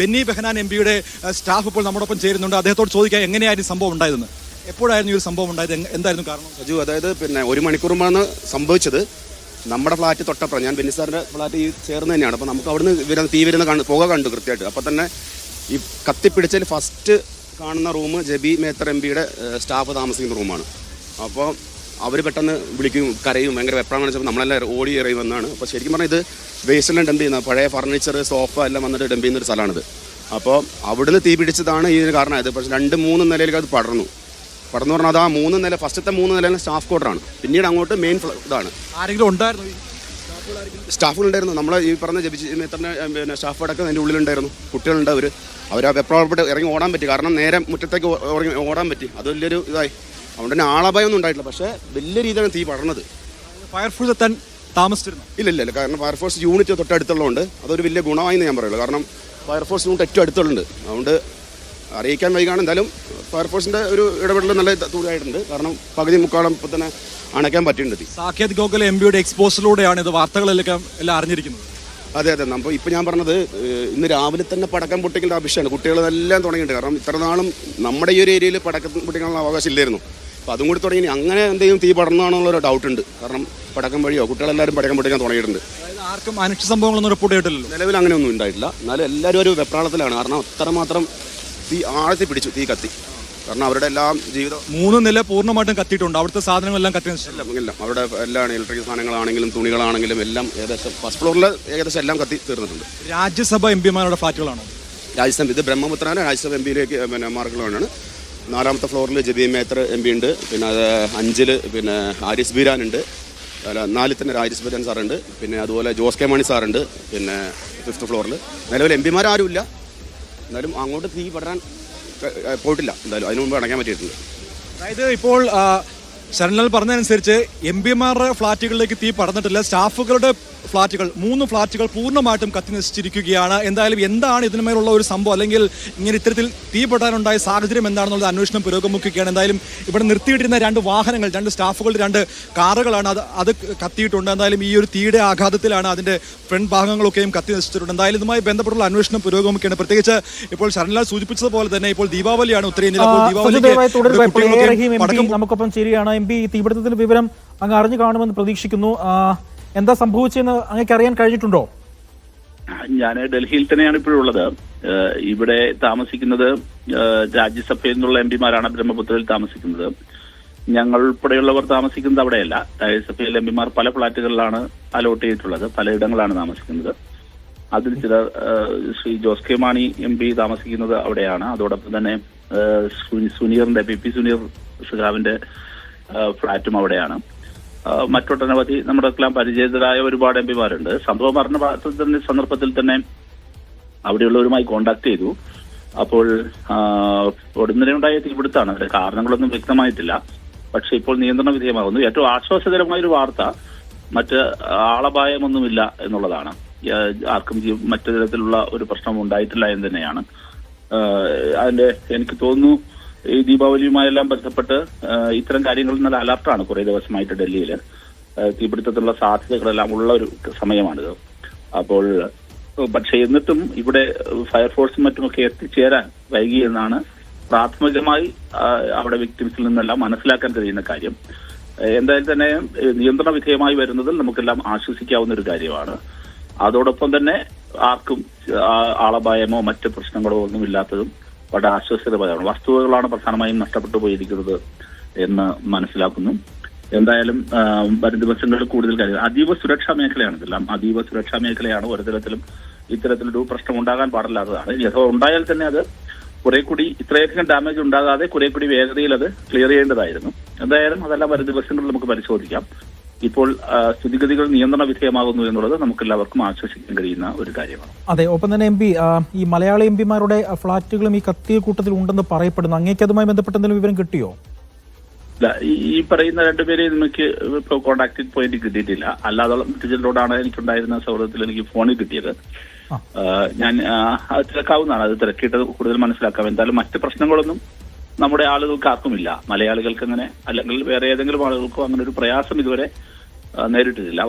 Benny Behanan M പിയുടെ staff ഇപ്പോൾ നമ്മോടൊപ്പം ചേരുന്നുണ്ട്. അദ്ദേഹത്തോട് ചോദിക്കാം എങ്ങനെയായിരുന്നു സംഭവം ഉണ്ടായതെന്ന്? എപ്പോഴായിരുന്നു ഈ ഒരു സംഭവം ഉണ്ടായത്? എന്തായിരുന്നു കാരണം? സജു അതായത് പിന്നെ ഒരു മണിക്കൂർ മുമ്പാണ് സംഭവിച്ചത്. നമ്മുടെ ഫ്ലാറ്റ് തൊട്ടപ്പുറം ഞാൻ ബെന്നി സാറിന്റെ ഫ്ലാറ്റ് ഈ ചേർന്ന് തന്നെയാണ്. അപ്പോൾ നമുക്ക് അവിടുന്ന് വരുന്ന തീ വരുന്ന കണ്ട് പുക കണ്ടു കൃത്യമായിട്ട്. അപ്പോൾ തന്നെ ഈ കത്തിപ്പിടിച്ചതിൽ ഫസ്റ്റ് കാണുന്ന റൂം ജബി മേത്തർ എം പിയുടെ സ്റ്റാഫ് താമസിക്കുന്ന റൂമാണ് അപ്പോൾ അവർ പെട്ടെന്ന് വിളിക്കും കരയും ഭയങ്കര വെപ്രാണ് കാണിച്ചപ്പോൾ നമ്മളെല്ലാം ഓടി ഇറങ്ങി വന്നാണ്. അപ്പോൾ ശരിക്കും പറഞ്ഞാൽ ഇത് വേസ്റ്റിലെല്ലാം ഡംപ് ചെയ്യുന്ന പഴയ ഫർണിച്ചർ സോഫ എല്ലാം വന്നിട്ട് ഡംപ് ചെയ്യുന്ന ഒരു സ്ഥലമാണിത്. അപ്പോൾ അവിടുന്ന് തീ പിടിച്ചതാണ് ഇതിന് കാരണമായത് പക്ഷേ രണ്ട് മൂന്ന് നിലയിലേക്ക് അത് പടർന്നു. പടർന്നു പറഞ്ഞാൽ അത് ആ മൂന്ന് നില ഫസ്റ്റത്തെ മൂന്ന് നില സ്റ്റാഫ് ക്വാർട്ടറാണ് പിന്നീട് അങ്ങോട്ട് മെയിൻ ഇതാണ്. ആരെങ്കിലും ഉണ്ടായിരുന്നു സ്റ്റാഫുകൾ ഉണ്ടായിരുന്നു. നമ്മളെ ഈ പറഞ്ഞ ജപിച്ച് പിന്നെ സ്റ്റാഫ് അടക്കം അതിന്റെ ഉള്ളിലുണ്ടായിരുന്നു. കുട്ടികളുണ്ട് അവർ അവർ വെപ്രാളപ്പെട്ട് ഇറങ്ങി ഓടാൻ പറ്റി. കാരണം നേരെ മുറ്റത്തേക്ക് ഇറങ്ങി ഓടാൻ പറ്റി. അത് വലിയൊരു ഇതായി. അതുകൊണ്ട് തന്നെ ഒന്നും ഉണ്ടായിട്ടില്ല. പക്ഷേ വലിയ രീതിയിലാണ് തീ പടർന്നത്. ഫയർഫോഴ്സ് എത്താൻ താമസിച്ചിരുന്നു. ഇല്ല ഇല്ല ഇല്ല. കാരണം ഫയർഫോഴ്സ് യൂണിറ്റ് തൊട്ടടുത്തുള്ളതുകൊണ്ട് അതൊരു വലിയ ഗുണമായി എന്ന് ഞാൻ പറയുള്ളൂ. കാരണം ഫയർഫോഴ്സ് യൂണിറ്റ് ഏറ്റവും അടുത്തുള്ളുണ്ട് അതുകൊണ്ട് അറിയിക്കാൻ വൈകാണ്. എന്തായാലും ഫയർഫോഴ്സിന്റെ ഒരു ഇടപെടൽ നല്ല തൂരായിട്ടുണ്ട് കാരണം പകുതി മുക്കാളം ഇപ്പോൾ തന്നെ അണയ്ക്കാൻ പറ്റിയിട്ടുണ്ട് സാക്കേത് ഗോഖലെ എം പിയുടെ എക്സ്പോസിലൂടെയാണ് ഇത് വാർത്തകളിലൊക്കെ എല്ലാം അറിഞ്ഞിരിക്കുന്നത്. അതെ അതെ. നമ്മൾ ഇപ്പം ഞാൻ പറഞ്ഞത് ഇന്ന് രാവിലെ തന്നെ പടക്കം പൊട്ടിക്കേണ്ട ആവശ്യമാണ്. കുട്ടികളെല്ലാം തുടങ്ങിയിട്ടുണ്ട് കാരണം ഇത്ര നാളും നമ്മുടെ ഈ ഒരു ഏരിയയിൽ പടക്കം പൊട്ടിക്കാനുള്ള അവകാശം ഇല്ലായിരുന്നു. അപ്പോൾ അതും കൂടി തുടങ്ങി. അങ്ങനെ എന്തെങ്കിലും തീ പടർന്നാണെന്നുള്ളൊരു ഡൗട്ട് ഉണ്ട്. കാരണം പടക്കം വഴിയോ കുട്ടികളെല്ലാവരും പടക്കം പൊട്ടിക്കാൻ തുടങ്ങിയിട്ടുണ്ട്. ആർക്കും അനിഷ്ട സംഭവങ്ങളൊന്നും റിപ്പോർട്ട് ചെയ്തിട്ടില്ലല്ലോ നിലവിൽ അങ്ങനെയൊന്നും ഉണ്ടായിട്ടില്ല. എന്നാലും എല്ലാവരും ഒരു വെപ്രാളത്തിലാണ്. കാരണം അത്രമാത്രം തീ ആഴത്തിൽ പിടിച്ചു തീ കത്തി. കാരണം അവരുടെ എല്ലാം ജീവിതം മൂന്ന് നില പൂർണമായിട്ടും കത്തിയിട്ടുണ്ട്. അവിടുത്തെ സാധനങ്ങളെല്ലാം കത്തി എല്ലാം അവരുടെ അവിടെ എല്ലാം ഇലക്ട്രിക് സാധനങ്ങളാണെങ്കിലും തുണികളാണെങ്കിലും എല്ലാം ഏകദേശം ഫസ്റ്റ് ഫ്ലോറിൽ ഏകദേശം എല്ലാം കത്തി തീർന്നിട്ടുണ്ട്. രാജ്യസഭ എം പിമാരുടെ ഫ്ലാറ്റുകളാണോ? രാജ്യസഭ ഇത് ബ്രഹ്മപുത്രാണ് രാജ്യസഭ എം പിയിലേക്ക് പിന്നെ മാർക്കുകളാണ് നാലാമത്തെ ഫ്ലോറിൽ ജബി മേത്തർ എം പി ഉണ്ട്. പിന്നെ അത് അഞ്ചിൽ പിന്നെ ആരിസ് ബീരാൻ ഉണ്ട്. നാലിൽ തന്നെ ആരിസ് ബീരാൻ സാറുണ്ട് പിന്നെ അതുപോലെ ജോസ് കെ മണി സാറുണ്ട് പിന്നെ ഫിഫ്ത്ത് ഫ്ലോറിൽ നിലവിൽ എം പിമാരും ഇല്ല. എന്നാലും അങ്ങോട്ട് തീ പടരാൻ പോയിട്ടില്ല. എന്തായാലും അതിനു മുമ്പ് അടയ്ക്കാൻ പറ്റിയിട്ടുണ്ട്. അതായത് ഇപ്പോൾ ശരൺലാൽ പറഞ്ഞതനുസരിച്ച് എം പിമാരുടെ ഫ്ളാറ്റുകളിലേക്ക് തീ പടർന്നിട്ടില്ല. സ്റ്റാഫുകളുടെ ഫ്ളാറ്റുകൾ മൂന്ന് ഫ്ളാറ്റുകൾ പൂർണമായിട്ടും കത്തി നശിച്ചിരിക്കുകയാണ്. എന്തായാലും എന്താണ് ഇതിനുമേലുള്ള ഒരു സംഭവം? അല്ലെങ്കിൽ ഇങ്ങനെ ഇത്തരത്തിൽ തീ പെടാനുണ്ടായ സാഹചര്യം എന്താണെന്നുള്ളത് അന്വേഷണം പുരോഗമിക്കുകയാണ്. എന്തായാലും ഇവിടെ നിർത്തിയിട്ടിരുന്ന രണ്ട് വാഹനങ്ങൾ രണ്ട് സ്റ്റാഫുകളുടെ രണ്ട് കാറുകളാണ് അത് അത് കത്തിയിട്ടുണ്ട്. എന്തായാലും ഈ ഒരു തീയുടെ ആഘാതത്തിലാണ് അതിന്റെ ഫ്രണ്ട് ഭാഗങ്ങളൊക്കെയും കത്തി നശിച്ചിട്ടുണ്ട്. എന്തായാലും ഇതുമായി ബന്ധപ്പെട്ടുള്ള അന്വേഷണം പുരോഗമിക്കുകയാണ്. പ്രത്യേകിച്ച് ഇപ്പോൾ ശരൺലാൽ സൂചിപ്പിച്ചതുപോലെ തന്നെ ഇപ്പോൾ ദീപാവലിയാണ് ഉത്തരേന്ത്യയിൽ. എം നമുക്കൊപ്പം എം പി തീപിടുത്തത്തിന്റെ വിവരം അങ്ങ് അറിഞ്ഞു കാണുമെന്ന് പ്രതീക്ഷിക്കുന്നു. എന്താ സംഭവിച്ചെന്ന് അങ്ങേക്ക് അറിയാൻ കഴിഞ്ഞിട്ടുണ്ടോ? ഞാൻ ഡൽഹിയിൽ തന്നെയാണ് ഇപ്പോഴുള്ളത് ഇവിടെ താമസിക്കുന്നത് രാജ്യസഭയിൽ നിന്നുള്ള എം പിമാരാണ് ബ്രഹ്മപുത്രയിൽ താമസിക്കുന്നത്. ഞങ്ങൾ ഉൾപ്പെടെയുള്ളവർ താമസിക്കുന്നത് അവിടെയല്ല. രാജ്യസഭയിലെ എം പിമാർ പല ഫ്ളാറ്റുകളിലാണ് അലോട്ട് ചെയ്തിട്ടുള്ളത്. പലയിടങ്ങളാണ് താമസിക്കുന്നത്. അതിൽ ചിലർ Shri Jose K Mani M P താമസിക്കുന്നത് അവിടെയാണ്. അതോടൊപ്പം തന്നെ സുനീറിന്റെ പി പി സുനീർ ഏഹ് ഫ്ളാറ്റും അവിടെയാണ്. മറ്റൊട്ടനവധി നമ്മുടെ എല്ലാം പരിചയതരായ ഒരുപാട് എം പിമാരുണ്ട്. സംഭവം പറഞ്ഞ ഭാഗത്ത് തന്നെ സന്ദർഭത്തിൽ തന്നെ അവിടെയുള്ളവരുമായി കോണ്ടാക്ട് ചെയ്തു. അപ്പോൾ ആഹ് ഉടനെ ഉണ്ടായ തീപിടുത്താണ്. അതിന്റെ കാരണങ്ങളൊന്നും വ്യക്തമായിട്ടില്ല. പക്ഷെ ഇപ്പോൾ നിയന്ത്രണ വിധേയമാകുന്നു. ഏറ്റവും ആശ്വാസകരമായ ഒരു വാർത്ത മറ്റ് ആളപായമൊന്നുമില്ല എന്നുള്ളതാണ്. ആർക്കും മറ്റു തരത്തിലുള്ള ഒരു പ്രശ്നം ഉണ്ടായിട്ടില്ല എന്ന് തന്നെയാണ്. അതിന്റെ എനിക്ക് തോന്നുന്നു ഈ ദീപാവലിയുമായെല്ലാം ബന്ധപ്പെട്ട് ഇത്തരം കാര്യങ്ങളിൽ നല്ല അലർട്ടാണ് കുറേ ദിവസമായിട്ട് ഡൽഹിയിൽ തീപിടുത്തത്തിലുള്ള സാധ്യതകളെല്ലാം ഉള്ള ഒരു സമയമാണിത്. അപ്പോൾ പക്ഷെ എന്നിട്ടും ഇവിടെ ഫയർഫോഴ്സും മറ്റുമൊക്കെ എത്തിച്ചേരാൻ വൈകി എന്നാണ് പ്രാഥമികമായി അവിടെ വിക്ടിംസിൽ നിന്നെല്ലാം മനസ്സിലാക്കാൻ കഴിയുന്ന കാര്യം. എന്തായാലും തന്നെ നിയന്ത്രണ വിധേയമായി വരുന്നതിൽ നമുക്കെല്ലാം ആശ്വസിക്കാവുന്ന ഒരു കാര്യമാണ്. അതോടൊപ്പം തന്നെ ആർക്കും ആളപായമോ മറ്റ് പ്രശ്നങ്ങളോ ഒന്നും ഇല്ലാത്തതും വളരെ ആശ്വാസകരമായാണ് വസ്തുവകളാണ് പ്രധാനമായും നഷ്ടപ്പെട്ടു പോയിരിക്കുന്നത് എന്ന് മനസ്സിലാക്കുന്നു. എന്തായാലും വരും ദിവസങ്ങളിൽ കൂടുതൽ കാര്യം അതീവ സുരക്ഷാ മേഖലയാണ് ഇതെല്ലാം. അതീവ സുരക്ഷാ മേഖലയാണ് ഒരു തരത്തിലും ഇത്തരത്തിലൊരു പ്രശ്നം ഉണ്ടാകാൻ പാടില്ലാത്തതാണ് അഥവാ ഉണ്ടായാൽ തന്നെ അത് കുറെ കൂടി ഇത്രയധികം ഡാമേജ് ഉണ്ടാകാതെ കുറെ കൂടി വേഗതയിൽ അത് ക്ലിയർ ചെയ്യേണ്ടതായിരുന്നു. എന്തായാലും അതെല്ലാം വരും ദിവസങ്ങളിൽ നമുക്ക് പരിശോധിക്കാം. ഇപ്പോൾ സ്ഥിതിഗതികൾ നിയന്ത്രണ വിധേയമാകുന്നു എന്നുള്ളത് നമുക്ക് എല്ലാവർക്കും ആശ്വസിക്കാൻ കഴിയുന്ന ഒരു കാര്യമാണ്. അതെ ഒപ്പം തന്നെ എം പി ഈ മലയാളി എം പിമാരുടെ ഫ്ളാറ്റുകളും ഈ കത്തിയ കൂട്ടത്തിൽ ഉണ്ടെന്ന് പറയപ്പെടുന്നു. അങ്ങേക്ക് അതുമായി ബന്ധപ്പെട്ട എന്തെങ്കിലും വിവരം കിട്ടിയോ? ഇല്ല, ഈ പറയുന്ന രണ്ടുപേരെയും നമുക്ക് ഇപ്പോൾ കോണ്ടാക്ട് പോയിന്റ് കിട്ടിയിട്ടില്ല. അല്ലാതെ ഡിജിറ്റലോടാണ് എനിക്കുണ്ടായിരുന്ന സൗഹൃദത്തിൽ എനിക്ക് ഫോണിൽ കിട്ടിയത്. ഞാൻ അത് തിരക്കാവുന്നതാണ്. അത് തിരക്കിയിട്ട് കൂടുതൽ മനസ്സിലാക്കാം. എന്തായാലും മറ്റ് പ്രശ്നങ്ങളൊന്നും നമ്മുടെ ആളുകൾക്ക് ആർക്കുമില്ല. മലയാളികൾക്ക് അങ്ങനെ അല്ലെങ്കിൽ വേറെ ഏതെങ്കിലും ആളുകൾക്കോ അങ്ങനെ ഒരു പ്രയാസം ഇതുവരെ നേരിട്ടിട്ടില്ല.